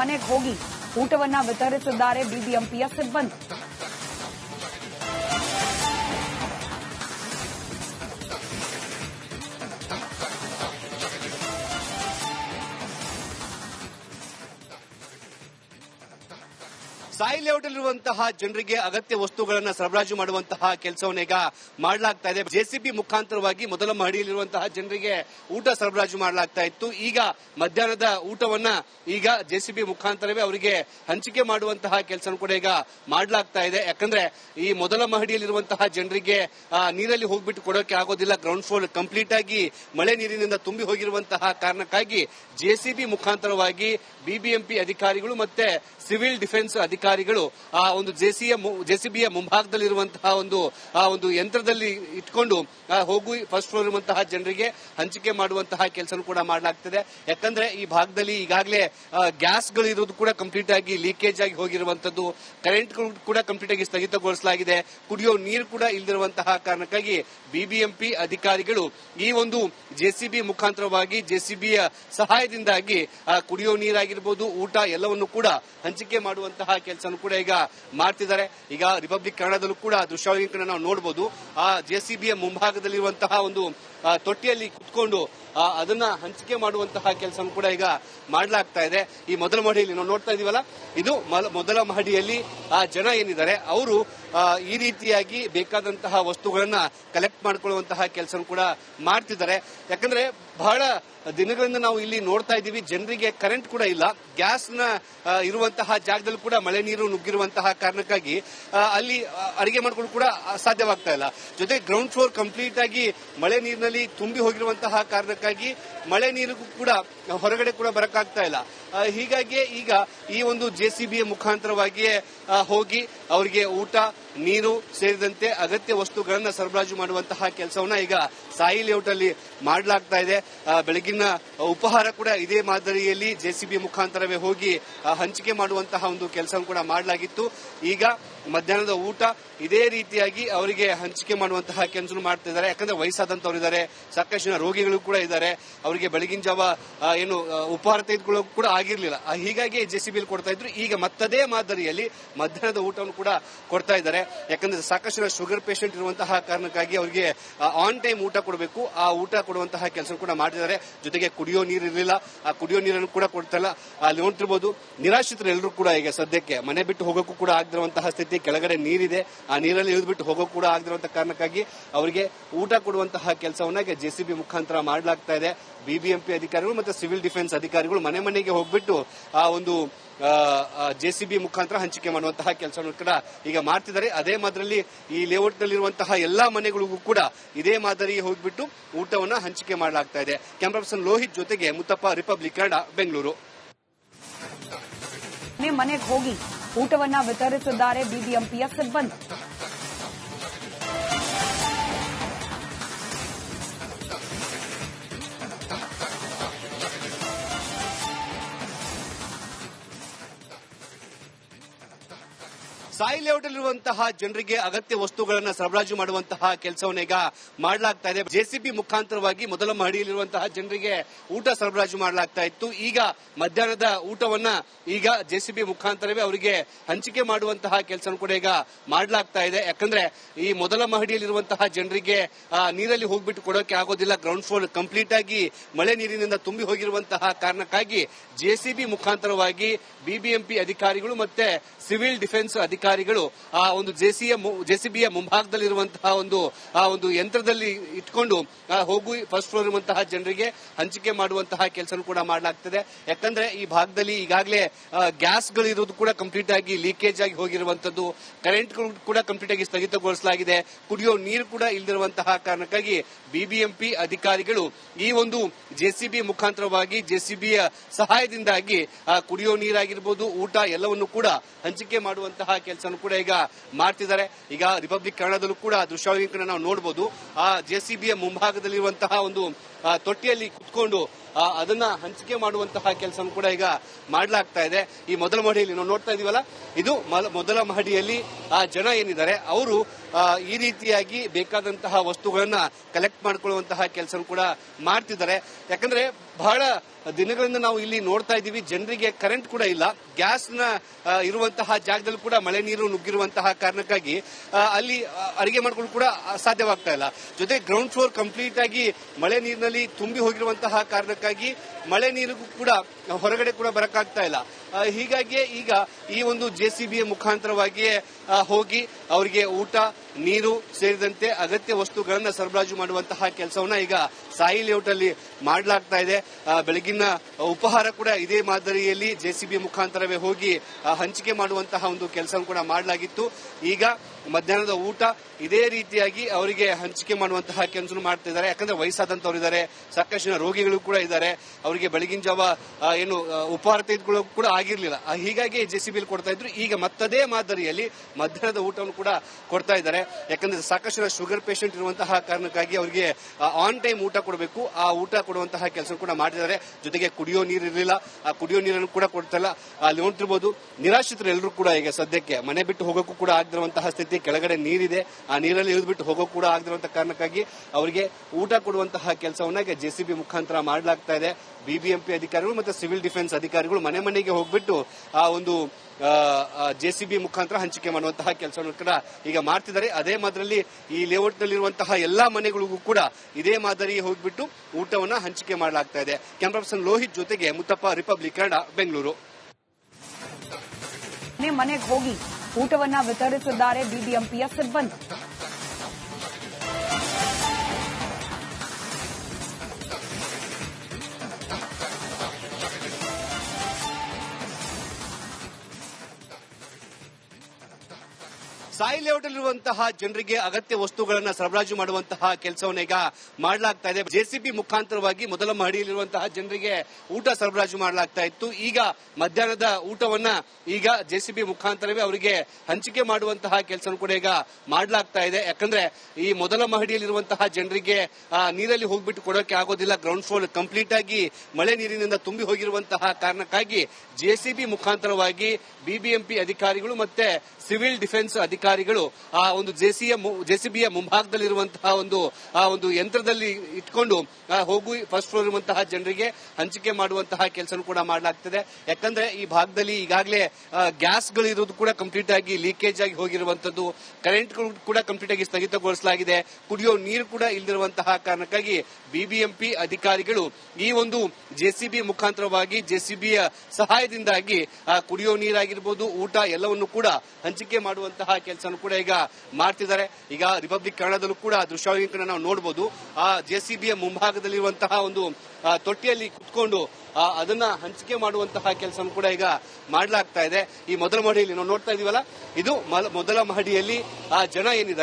ಮನೆಗೆ ಹೋಗಿ ಊಟವನ್ನ ವಿತರಿಸಿದ್ದಾರೆ ಬಿಬಿಎಂಪಿಯ ಸಿಬ್ಬಂದಿ. ಸಾಯಿ ಲೇಔಟಲ್ಲಿರುವಂತಹ ಜನರಿಗೆ ಅಗತ್ಯ ವಸ್ತುಗಳನ್ನ ಸರಬರಾಜು ಮಾಡುವಂತಹ ಕೆಲಸವನ್ನು ಈಗ ಮಾಡಲಾಗ್ತಾ ಇದೆ. ಜೆಸಿಬಿ ಮುಖಾಂತರವಾಗಿ ಮೊದಲ ಮಹಡಿಯಲ್ಲಿರುವಂತಹ ಜನರಿಗೆ ಊಟ ಸರಬರಾಜು ಮಾಡಲಾಗ್ತಾ ಇತ್ತು. ಈಗ ಮಧ್ಯಾಹ್ನದ ಊಟವನ್ನ ಈಗ ಜೆಸಿಬಿ ಮುಖಾಂತರವೇ ಅವರಿಗೆ ಹಂಚಿಕೆ ಮಾಡುವಂತಹ ಕೆಲಸ ಕೂಡ ಈಗ ಮಾಡಲಾಗ್ತಾ ಇದೆ. ಯಾಕಂದ್ರೆ ಈ ಮೊದಲ ಮಹಡಿಯಲ್ಲಿರುವಂತಹ ಜನರಿಗೆ ನೀರಲ್ಲಿ ಹೋಗ್ಬಿಟ್ಟು ಕೊಡೋಕೆ ಆಗೋದಿಲ್ಲ. ಗ್ರೌಂಡ್ ಫ್ಲೋರ್ ಕಂಪ್ಲೀಟ್ ಆಗಿ ಮಳೆ ನೀರಿನಿಂದ ತುಂಬಿ ಹೋಗಿರುವಂತಹ ಕಾರಣಕ್ಕಾಗಿ ಜೆಸಿಬಿ ಮುಖಾಂತರವಾಗಿ ಬಿಬಿಎಂಪಿ ಅಧಿಕಾರಿಗಳು ಮತ್ತೆ ಸಿವಿಲ್ ಡಿಫೆನ್ಸ್ ಅಧಿಕಾರಿಗಳು ಆ ಒಂದು ಜೆಸಿಯ ಜೆಸಿಬಿಯ ಮುಂಭಾಗದಲ್ಲಿರುವಂತಹ ಒಂದು, ಆ ಒಂದು ಯಂತ್ರದಲ್ಲಿ ಇಟ್ಕೊಂಡು ಹೋಗು ಫಸ್ಟ್ ಫ್ಲೋರ್ ಇರುವಂತಹ ಜನರಿಗೆ ಹಂಚಿಕೆ ಮಾಡುವಂತಹ ಕೆಲಸ ಕೂಡ ಮಾಡಲಾಗ್ತದೆ. ಯಾಕಂದ್ರೆ ಈ ಭಾಗದಲ್ಲಿ ಈಗಾಗಲೇ ಗ್ಯಾಸ್ಗಳು ಇರೋದು ಕೂಡ ಕಂಪ್ಲೀಟ್ ಆಗಿ ಲೀಕೇಜ್ ಆಗಿ ಹೋಗಿರುವಂತದ್ದು ಕರೆಂಟ್ ಕೂಡ ಕಂಪ್ಲೀಟ್ ಆಗಿ ಸ್ಥಗಿತಗೊಳಿಸಲಾಗಿದೆ. ಕುಡಿಯೋ ನೀರು ಕೂಡ ಇಲ್ದಿರುವಂತಹ ಕಾರಣಕ್ಕಾಗಿ ಬಿಬಿಎಂಪಿ ಅಧಿಕಾರಿಗಳು ಈ ಒಂದು ಜೆಸಿಬಿ ಮುಖಾಂತರವಾಗಿ ಜೆಸಿಬಿಯ ಸಹಾಯದಿಂದಾಗಿ ಕುಡಿಯೋ ನೀರಾಗಿರ್ಬೋದು, ಊಟ ಎಲ್ಲವನ್ನು ಕೂಡ ಹಂಚಿಕೆ ಮಾಡುವಂತಹ ಕೆಲಸ ಕೂಡ ಈಗ ಮಾಡ್ತಿದ್ದಾರೆ. ಈಗ ರಿಪಬ್ಲಿಕ್ ಕನ್ನಡದಲ್ಲೂ ಕೂಡ ದೃಶ್ಯಾವಳಿಗಳನ್ನು ನಾವು ನೋಡಬಹುದು ಆ ಜೆಸಿಬಿಯ ಮುಂಭಾಗದಲ್ಲಿರುವಂತಹ ಒಂದು ತೊಟ್ಟಿಯಲ್ಲಿ ಕುತ್ಕೊಂಡು ಅದನ್ನ ಹಂಚಿಕೆ ಮಾಡುವಂತಹ ಕೆಲಸ ಕೂಡ ಈಗ ಮಾಡಲಾಗ್ತಾ ಇದೆ. ಈ ಮೊದಲ ಮಹಡಿಯಲ್ಲಿ ನಾವು ನೋಡ್ತಾ ಇದೀವಲ್ಲ, ಇದು ಮೊದಲ ಮಹಡಿಯಲ್ಲಿ, ಆ, ಜನ ಏನಿದ್ದಾರೆ, ಅವರು ಈ ರೀತಿಯಾಗಿ ಬೇಕಾದಂತಹ ವಸ್ತುಗಳನ್ನ ಕಲೆಕ್ಟ್ ಮಾಡ್ಕೊಳ್ಳುವಂತಹ ಕೆಲಸ ಕೂಡ ಮಾಡ್ತಿದ್ದಾರೆ. ಯಾಕಂದ್ರೆ ಬಹಳ ದಿನಗಳಿಂದ ನಾವು ಇಲ್ಲಿ ನೋಡ್ತಾ ಇದ್ದೀವಿ, ಜನರಿಗೆ ಕರೆಂಟ್ ಕೂಡ ಇಲ್ಲ. ಗ್ಯಾಸ್ನ ಇರುವಂತಹ ಜಾಗದಲ್ಲಿ ಕೂಡ ಮಳೆ ನೀರು ನುಗ್ಗಿರುವಂತಹ ಕಾರಣಕ್ಕಾಗಿ ಅಲ್ಲಿ ಅಡಿಗೆ ಮಾಡ್ಕೊಂಡು ಕೂಡ ಸಾಧ್ಯವಾಗ್ತಾ ಇಲ್ಲ. ಜೊತೆ ಗ್ರೌಂಡ್ ಫ್ಲೋರ್ ಕಂಪ್ಲೀಟ್ ಆಗಿ ಮಳೆ ನೀರಿನಲ್ಲಿ ತುಂಬಿ ಹೋಗಿರುವಂತಹ ಕಾರಣಕ್ಕಾಗಿ ಮಳೆ ನೀರಿಗೂ ಕೂಡ ಹೊರಗಡೆ ಕೂಡ ಬರಕ್ಕಾಗ್ತಾ ಇಲ್ಲ. ಹೀಗಾಗಿ ಈಗ ಈ ಒಂದು ಜೆಸಿಬಿಯ ಮುಖಾಂತರವಾಗಿಯೇ ಹೋಗಿ ಅವರಿಗೆ ಊಟ, ನೀರು ಸೇರಿದಂತೆ ಅಗತ್ಯ ವಸ್ತುಗಳನ್ನು ಸರಬರಾಜು ಮಾಡುವಂತಹ ಕೆಲಸವನ್ನ ಈಗ ಸಾಯಿ ಲೇಔಟ್ ಅಲ್ಲಿ ಮಾಡಲಾಗ್ತಾ ಇದೆ. ಬೆಳಗಿನ ಉಪಹಾರ ಕೂಡ ಇದೇ ಮಾದರಿಯಲ್ಲಿ ಜೆಸಿಬಿ ಮುಖಾಂತರವೇ ಹೋಗಿ ಹಂಚಿಕೆ ಮಾಡುವಂತಹ ಒಂದು ಕೆಲಸವನ್ನು ಕೂಡ ಮಾಡಲಾಗಿತ್ತು. ಈಗ ಮಧ್ಯಾಹ್ನದ ಊಟ ಇದೇ ರೀತಿಯಾಗಿ ಅವರಿಗೆ ಹಂಚಿಕೆ ಮಾಡುವಂತಹ ಕೆಲಸ ಮಾಡ್ತಾ ಇದ್ದಾರೆ. ಯಾಕಂದ್ರೆ ವಯಸ್ಸಾದಂತವ್ರು ಇದ್ದಾರೆ, ಸಾಕಷ್ಟು ಜನ ರೋಗಿಗಳು ಕೂಡ ಇದ್ದಾರೆ. ಅವರಿಗೆ ಬೆಳಗಿನ ಜಾವ ಏನು ಉಪಹಾರ ತೆಗೆದುಕೊಳ್ಳೋಕೆ ಕೂಡ ಆಗಿರಲಿಲ್ಲ. ಹೀಗಾಗಿ ಜೆಸಿಬಿಲ್ ಕೊಡ್ತಾ ಇದ್ರು. ಈಗ ಮತ್ತದೇ ಮಾದರಿಯಲ್ಲಿ ಮಧ್ಯಾಹ್ನದ ಊಟವನ್ನು ಕೂಡ ಕೊಡ್ತಾ ಇದ್ದಾರೆ. ಯಾಕಂದ್ರೆ ಸಾಕಷ್ಟು ಶುಗರ್ ಪೇಷಂಟ್ ಇರುವಂತಹ ಕಾರಣಕ್ಕಾಗಿ ಅವರಿಗೆ ಆನ್ ಟೈಮ್ ಊಟ ಕೊಡಬೇಕು. ಆ ಊಟ ಕೊಡುವಂತಹ ಕೆಲಸ ಕೂಡ ಮಾಡಿದ್ದಾರೆ ಜೊತೆಗೆ ಕುಡಿಯೋ ನೀರು ಇರಲಿಲ್ಲ. ಆ ಕುಡಿಯೋ ನೀರನ್ನು ಕೂಡ ಕೊಡ್ತಾ ಇಲ್ಲ ಅಲ್ಲಿ ನೋಡ್ತಿರ್ಬೋದು ನಿರಾಶ್ರಿತರು ಎಲ್ಲರೂ ಕೂಡ ಈಗ ಸದ್ಯಕ್ಕೆ ಮನೆ ಬಿಟ್ಟು ಹೋಗೋಕ್ಕೂ ಕೂಡ ಆಗದಿರುವಂತಹ ಸ್ಥಿತಿ. ಕೆಳಗಡೆ ನೀರಿದೆ. ಆ ನೀರಲ್ಲಿ ಇಳಿದ್ಬಿಟ್ಟು ಹೋಗೋಕೆ ಕೂಡ ಆಗದಿರುವಂತಹ ಕಾರಣಕ್ಕಾಗಿ ಅವರಿಗೆ ಊಟ ಕೊಡುವಂತಹ ಕೆಲಸವನ್ನ ಈಗ ಜೆಸಿಬಿ ಮುಖಾಂತರ ಮಾಡಲಾಗ್ತಾ ಇದೆ. ಬಿಬಿಎಂಪಿ ಅಧಿಕಾರಿಗಳು ಮತ್ತೆ ಸಿವಿಲ್ ಡಿಫೆನ್ಸ್ ಅಧಿಕಾರಿಗಳು ಮನೆ ಮನೆಗೆ ಹೋಗ್ಬಿಟ್ಟು ಆ ಒಂದು ಜೆಸಿಬಿ ಮುಖಾಂತರ ಹಂಚಿಕೆ ಮಾಡುವಂತಹ ಕೆಲಸವನ್ನು ಈಗ ಮಾಡ್ತಿದ್ದಾರೆ. ಅದೇ ಮಾದರಿಯಲ್ಲಿ ಈ ಲೇಔಟ್ ನಲ್ಲಿರುವಂತಹ ಎಲ್ಲಾ ಮನೆಗಳಿಗೂ ಕೂಡ ಇದೇ ಮಾದರಿ ಹೋಗ್ಬಿಟ್ಟು ಊಟವನ್ನ ಹಂಚಿಕೆ ಮಾಡಲಾಗ್ತಾ ಇದೆ. ಕ್ಯಾಮ್ರಾ ಪರ್ಸನ್ ಲೋಹಿತ್ ಜೊತೆಗೆ ಮುತ್ತಪ್ಪ ರಿಪಬ್ಲಿಕ್ ಕನ್ನಡ ಬೆಂಗಳೂರು ಮನೆಗೆ ಹೋಗಿ ಊಟವನ್ನ ವಿತರಿಸಿದ್ದಾರೆ ಬಿಬಿಎಂಪಿಯ ಸಿಬ್ಬಂದಿ. ಸಾಯಿ ಲೇಔಟಲ್ಲಿರುವಂತಹ ಜನರಿಗೆ ಅಗತ್ಯ ವಸ್ತುಗಳನ್ನು ಸರಬರಾಜು ಮಾಡುವಂತಹ ಕೆಲಸವನ್ನು ಈಗ ಮಾಡಲಾಗ್ತಾ ಇದೆ. ಜೆಸಿಬಿ ಮುಖಾಂತರವಾಗಿ ಮೊದಲ ಮಹಡಿಯಲ್ಲಿರುವಂತಹ ಜನರಿಗೆ ಊಟ ಸರಬರಾಜು ಮಾಡಲಾಗ್ತಾ ಇತ್ತು. ಈಗ ಮಧ್ಯಾಹ್ನದ ಊಟವನ್ನ ಈಗ ಜೆಸಿಬಿ ಮುಖಾಂತರವೇ ಅವರಿಗೆ ಹಂಚಿಕೆ ಮಾಡುವಂತಹ ಕೆಲಸ ಕೂಡ ಈಗ ಮಾಡಲಾಗ್ತಾ ಇದೆ. ಯಾಕಂದ್ರೆ ಈ ಮೊದಲ ಮಹಡಿಯಲ್ಲಿರುವಂತಹ ಜನರಿಗೆ ನೀರಲ್ಲಿ ಹೋಗ್ಬಿಟ್ಟು ಕೊಡೋಕೆ ಆಗೋದಿಲ್ಲ. ಗ್ರೌಂಡ್ ಫ್ಲೋರ್ ಕಂಪ್ಲೀಟ್ ಆಗಿ ಮಳೆ ನೀರಿನಿಂದ ತುಂಬಿ ಹೋಗಿರುವಂತಹ ಕಾರಣಕ್ಕಾಗಿ ಜೆಸಿಬಿ ಮುಖಾಂತರವಾಗಿ ಬಿಬಿಎಂಪಿ ಅಧಿಕಾರಿಗಳು ಮತ್ತೆ ಸಿವಿಲ್ ಡಿಫೆನ್ಸ್ ಅಧಿಕಾರಿಗಳು ಆ ಒಂದು ಜೆಸಿಯ ಜೆಸಿಬಿಯ ಮುಂಭಾಗದಲ್ಲಿರುವಂತಹ ಒಂದು, ಆ ಒಂದು ಯಂತ್ರದಲ್ಲಿ ಇಟ್ಕೊಂಡು ಹೋಗು ಫಸ್ಟ್ ಫ್ಲೋರ್ ಇರುವಂತಹ ಜನರಿಗೆ ಹಂಚಿಕೆ ಮಾಡುವಂತಹ ಕೆಲಸ ಕೂಡ ಮಾಡಲಾಗ್ತದೆ. ಯಾಕಂದ್ರೆ ಈ ಭಾಗದಲ್ಲಿ ಈಗಾಗಲೇ ಗ್ಯಾಸ್ಗಳು ಇರೋದು ಕೂಡ ಕಂಪ್ಲೀಟ್ ಆಗಿ ಲೀಕೇಜ್ ಆಗಿ ಹೋಗಿರುವಂತದ್ದು ಕರೆಂಟ್ ಕೂಡ ಕಂಪ್ಲೀಟ್ ಆಗಿ ಸ್ಥಗಿತಗೊಳಿಸಲಾಗಿದೆ. ಕುಡಿಯೋ ನೀರು ಕೂಡ ಇಲ್ದಿರುವಂತಹ ಕಾರಣಕ್ಕಾಗಿ ಬಿಬಿಎಂಪಿ ಅಧಿಕಾರಿಗಳು ಈ ಒಂದು ಜೆಸಿಬಿ ಮುಖಾಂತರವಾಗಿ ಜೆಸಿಬಿಯ ಸಹಾಯದಿಂದಾಗಿ ಕುಡಿಯೋ ನೀರಾಗಿರ್ಬೋದು, ಊಟ ಎಲ್ಲವನ್ನು ಕೂಡ ಹಂಚಿಕೆ ಮಾಡುವಂತಹ ಕೆಲಸ ಕೂಡ ಈಗ ಮಾಡ್ತಿದ್ದಾರೆ. ಈಗ ರಿಪಬ್ಲಿಕ್ ಕನ್ನಡದಲ್ಲೂ ಕೂಡ ದೃಶ್ಯಾವಳಿಗಳನ್ನು ನಾವು ನೋಡಬಹುದು ಆ ಜೆಸಿಬಿಯ ಮುಂಭಾಗದಲ್ಲಿರುವಂತಹ ಒಂದು ತೊಟ್ಟಿಯಲ್ಲಿ ಕುತ್ಕೊಂಡು ಅದನ್ನ ಹಂಚಿಕೆ ಮಾಡುವಂತಹ ಕೆಲಸ ಕೂಡ ಈಗ ಮಾಡಲಾಗ್ತಾ ಇದೆ. ಈ ಮೊದಲ ಮಹಡಿಯಲ್ಲಿ ನಾವು ನೋಡ್ತಾ ಇದೀವಲ್ಲ, ಇದು ಮೊದಲ ಮಹಡಿಯಲ್ಲಿ, ಆ, ಜನ ಏನಿದ್ದಾರೆ, ಅವರು ಈ ರೀತಿಯಾಗಿ ಬೇಕಾದಂತಹ ವಸ್ತುಗಳನ್ನ ಕಲೆಕ್ಟ್ ಮಾಡ್ಕೊಳ್ಳುವಂತಹ ಕೆಲಸ ಕೂಡ ಮಾಡ್ತಿದ್ದಾರೆ. ಯಾಕಂದ್ರೆ ಬಹಳ ದಿನಗಳಿಂದ ನಾವು ಇಲ್ಲಿ ನೋಡ್ತಾ ಇದ್ದೀವಿ ಜನರಿಗೆ ಕರೆಂಟ್ ಕೂಡ ಇಲ್ಲ. ಗ್ಯಾಸ್ನ ಇರುವಂತಹ ಜಾಗದಲ್ಲಿ ಕೂಡ ಮಳೆ ನೀರು ನುಗ್ಗಿರುವಂತಹ ಕಾರಣಕ್ಕಾಗಿ ಅಲ್ಲಿ ಅಡಿಗೆ ಮಾಡ್ಕೊಂಡು ಕೂಡ ಸಾಧ್ಯವಾಗ್ತಾ ಇಲ್ಲ. ಜೊತೆ ಗ್ರೌಂಡ್ ಫ್ಲೋರ್ ಕಂಪ್ಲೀಟ್ ಆಗಿ ಮಳೆ ನೀರಿನಲ್ಲಿ ತುಂಬಿ ಹೋಗಿರುವಂತಹ ಕಾರಣಕ್ಕಾಗಿ ಮಳೆ ನೀರಿಗೂ ಕೂಡ ಹೊರಗಡೆ ಕೂಡ ಬರಕ್ಕಾಗ್ತಾ ಇಲ್ಲ. ಹೀಗಾಗಿಯೇ ಹೀಗಾಗಿ ಈಗ ಈ ಒಂದು ಜೆ ಸಿ ಬಿಯ ಮುಖಾಂತರವಾಗಿ ಹೋಗಿ ಅವರಿಗೆ ಊಟ ನೀರು ಸೇರಿದಂತೆ ಅಗತ್ಯ ವಸ್ತುಗಳನ್ನು ಸರಬರಾಜು ಮಾಡುವಂತಹ ಕೆಲಸವನ್ನ ಈಗ ಸಾಯಿ ಲೇಔಟ್ ಅಲ್ಲಿ ಮಾಡಲಾಗ್ತಾ ಇದೆ. ಬೆಳಗಿನ ಉಪಹಾರ ಕೂಡ ಇದೇ ಮಾದರಿಯಲ್ಲಿ ಜೆಸಿಬಿ ಮುಖಾಂತರವೇ ಹೋಗಿ ಹಂಚಿಕೆ ಮಾಡುವಂತಹ ಒಂದು ಕೆಲಸ ಕೂಡ ಮಾಡಲಾಗಿತ್ತು. ಈಗ ಮಧ್ಯಾಹ್ನದ ಊಟ ಇದೇ ರೀತಿಯಾಗಿ ಅವರಿಗೆ ಹಂಚಿಕೆ ಮಾಡುವಂತಹ ಕೆಲಸ ಮಾಡ್ತಾ ಇದ್ದಾರೆ. ಯಾಕಂದ್ರೆ ವಯಸ್ಸಾದಂತವ್ರು ಇದ್ದಾರೆ, ಸಾಕಷ್ಟು ರೋಗಿಗಳು ಕೂಡ ಇದ್ದಾರೆ. ಅವರಿಗೆ ಬೆಳಗಿನ ಜಾವ ಏನು ಉಪಹಾರ ತೆಗೆದುಕೊಳ್ಳೋಕೆ ಕೂಡ ಆಗಿರಲಿಲ್ಲ. ಹೀಗಾಗಿ ಜೆಸಿಬಿಲ್ ಕೊಡ್ತಾ ಇದ್ರು. ಈಗ ಮತ್ತದೇ ಮಾದರಿಯಲ್ಲಿ ಮಧ್ಯಾಹ್ನದ ಊಟವನ್ನು ಕೂಡ ಕೊಡ್ತಾ ಇದ್ದಾರೆ. ಯಾಕಂದ್ರೆ ಸಾಕಷ್ಟು ಶುಗರ್ ಪೇಷಂಟ್ ಇರುವಂತಹ ಕಾರಣಕ್ಕಾಗಿ ಅವರಿಗೆ ಆನ್ ಟೈಮ್ ಊಟ ಕೊಡಬೇಕು. ಆ ಊಟ ಕೊಡುವಂತಹ ಕೆಲಸ ಕೂಡ ಮಾಡಿದ್ದಾರೆ ಜೊತೆಗೆ ಕುಡಿಯೋ ನೀರು ಇರಲಿಲ್ಲ. ಆ ಕುಡಿಯೋ ನೀರನ್ನು ಕೂಡ ಕೊಡ್ತಲ್ಲ. ಅಲ್ಲಿ ನೋಡ್ತಿರ್ಬೋದು ನಿರಾಶ್ರಿತರು ಎಲ್ಲರೂ ಕೂಡ ಈಗ ಸದ್ಯಕ್ಕೆ ಮನೆ ಬಿಟ್ಟು ಹೋಗೋಕ್ಕೂ ಕೂಡ ಆಗದಿರುವಂತಹ ಸ್ಥಿತಿ. ಕೆಳಗಡೆ ನೀರಿದೆ. ಆ ನೀರಲ್ಲಿ ಇಳಿದ್ಬಿಟ್ಟು ಹೋಗೋಕೆ ಕೂಡ ಆಗದಿರುವಂತಹ ಕಾರಣಕ್ಕಾಗಿ ಅವರಿಗೆ ಊಟ ಕೊಡುವಂತಹ ಕೆಲಸವನ್ನ ಈಗ ಜೆಸಿಬಿ ಮುಖಾಂತರ ಮಾಡಲಾಗ್ತಾ ಇದೆ. ಬಿಬಿಎಂಪಿ ಅಧಿಕಾರಿಗಳು ಮತ್ತು ಸಿವಿಲ್ ಡಿಫೆನ್ಸ್ ಅಧಿಕಾರಿಗಳು ಮನೆ ಮನೆಗೆ ಹೋಗ್ಬಿಟ್ಟು ಆ ಒಂದು ಜೆಸಿಬಿ ಮುಖಾಂತರ ಹಂಚಿಕೆ ಮಾಡುವಂತಹ ಕೆಲಸವನ್ನು ಕೂಡ ಈಗ ಮಾಡ್ತಿದ್ದಾರೆ. ಅದೇ ಮಾದರಿಯಲ್ಲಿ ಈ ಲೇಔಟ್ ನಲ್ಲಿರುವಂತಹ ಎಲ್ಲಾ ಮನೆಗಳಿಗೂ ಕೂಡ ಇದೇ ಮಾದರಿ ಹೋಗ್ಬಿಟ್ಟು ಊಟವನ್ನ ಹಂಚಿಕೆ ಮಾಡಲಾಗ್ತಾ ಇದೆ. ಕ್ಯಾಮ್ರಾ ಪರ್ಸನ್ ಲೋಹಿತ್ ಜೊತೆಗೆ ಮುತ್ತಪ್ಪ, ರಿಪಬ್ಲಿಕ್, ಕನ್ನಡ, ಬೆಂಗಳೂರು. ಮನೆ ಮನೆಗೆ ಹೋಗಿ ಊಟವನ್ನ ವಿತರಿಸಿದ್ದಾರೆ ಬಿಬಿಎಂಪಿಯ ಸಿಬ್ಬಂದಿ. ಸಾಯಿ ಲೇಔಟಲ್ಲಿರುವಂತಹ ಜನರಿಗೆ ಅಗತ್ಯ ವಸ್ತುಗಳನ್ನು ಸರಬರಾಜು ಮಾಡುವಂತಹ ಕೆಲಸವನ್ನು ಈಗ ಮಾಡಲಾಗ್ತಾ ಇದೆ. ಜೆಸಿಬಿ ಮುಖಾಂತರವಾಗಿ ಮೊದಲ ಮಹಡಿಯಲ್ಲಿರುವಂತಹ ಜನರಿಗೆ ಊಟ ಸರಬರಾಜು ಮಾಡಲಾಗ್ತಾ ಇತ್ತು. ಈಗ ಮಧ್ಯಾಹ್ನದ ಊಟವನ್ನ ಈಗ ಜೆಸಿಬಿ ಮುಖಾಂತರವೇ ಅವರಿಗೆ ಹಂಚಿಕೆ ಮಾಡುವಂತಹ ಕೆಲಸ ಕೂಡ ಈಗ ಮಾಡಲಾಗ್ತಾ ಇದೆ. ಯಾಕಂದ್ರೆ ಈ ಮೊದಲ ಮಹಡಿಯಲ್ಲಿರುವಂತಹ ಜನರಿಗೆ ನೀರಲ್ಲಿ ಹೋಗ್ಬಿಟ್ಟು ಕೊಡೋಕೆ ಆಗೋದಿಲ್ಲ. ಗ್ರೌಂಡ್ ಫ್ಲೋರ್ ಕಂಪ್ಲೀಟ್ ಆಗಿ ಮಳೆ ನೀರಿನಿಂದ ತುಂಬಿ ಹೋಗಿರುವಂತಹ ಕಾರಣಕ್ಕಾಗಿ ಜೆಸಿಬಿ ಮುಖಾಂತರವಾಗಿ ಬಿಬಿಎಂಪಿ ಅಧಿಕಾರಿಗಳು ಮತ್ತೆ ಸಿವಿಲ್ ಡಿಫೆನ್ಸ್ ಅಧಿಕಾರಿಗಳು ಆ ಒಂದು ಜೆಸಿಯ ಜೆಸಿಬಿಯ ಮುಂಭಾಗದಲ್ಲಿರುವಂತಹ ಒಂದು, ಆ ಒಂದು ಯಂತ್ರದಲ್ಲಿ ಇಟ್ಕೊಂಡು ಹೋಗು ಫಸ್ಟ್ ಫ್ಲೋರ್ ಇರುವಂತಹ ಜನರಿಗೆ ಹಂಚಿಕೆ ಮಾಡುವಂತಹ ಕೆಲಸ ಕೂಡ ಮಾಡಲಾಗ್ತದೆ. ಯಾಕಂದ್ರೆ ಈ ಭಾಗದಲ್ಲಿ ಈಗಾಗಲೇ ಗ್ಯಾಸ್ಗಳು ಇರೋದು ಕೂಡ ಕಂಪ್ಲೀಟ್ ಆಗಿ ಲೀಕೇಜ್ ಆಗಿ ಹೋಗಿರುವಂತದ್ದು ಕರೆಂಟ್ ಕೂಡ ಕಂಪ್ಲೀಟ್ ಆಗಿ ಸ್ಥಗಿತಗೊಳಿಸಲಾಗಿದೆ. ಕುಡಿಯೋ ನೀರು ಕೂಡ ಇಲ್ಲದಿರುವಂತಹ ಕಾರಣಕ್ಕಾಗಿ ಬಿಬಿಎಂಪಿ ಅಧಿಕಾರಿಗಳು ಈ ಒಂದು ಜೆಸಿಬಿ ಮುಖಾಂತರವಾಗಿ ಜೆಸಿಬಿಯ ಸಹಾಯದಿಂದಾಗಿ ಕುಡಿಯೋ ನೀರಾಗಿರ್ಬೋದು, ಊಟ ಎಲ್ಲವನ್ನು ಕೂಡ ಹಂಚಿಕೆ ಮಾಡುವಂತಹ ಕೆಲಸ ಕೂಡ ಈಗ ಮಾಡ್ತಿದ್ದಾರೆ. ಈಗ ರಿಪಬ್ಲಿಕ್ ಕನ್ನಡದಲ್ಲೂ ಕೂಡ ದೃಶ್ಯಾವಳಿಗಳನ್ನು ನಾವು ನೋಡಬಹುದು ಆ ಜೆಸಿಬಿಯ ಮುಂಭಾಗದಲ್ಲಿರುವಂತಹ ಒಂದು ತೊಟ್ಟಿಯಲ್ಲಿ ಕುತ್ಕೊಂಡು ಅದನ್ನ ಹಂಚಿಕೆ ಮಾಡುವಂತಹ ಕೆಲಸ ಕೂಡ ಈಗ ಮಾಡಲಾಗ್ತಾ ಇದೆ. ಈ ಮೊದಲ ಮಹಡಿಯಲ್ಲಿ ನಾವು ನೋಡ್ತಾ ಇದೀವಲ್ಲ, ಇದು ಮೊದಲ ಮಹಡಿಯಲ್ಲಿ, ಆ, ಜನ ಏನಿದ್ದಾರೆ.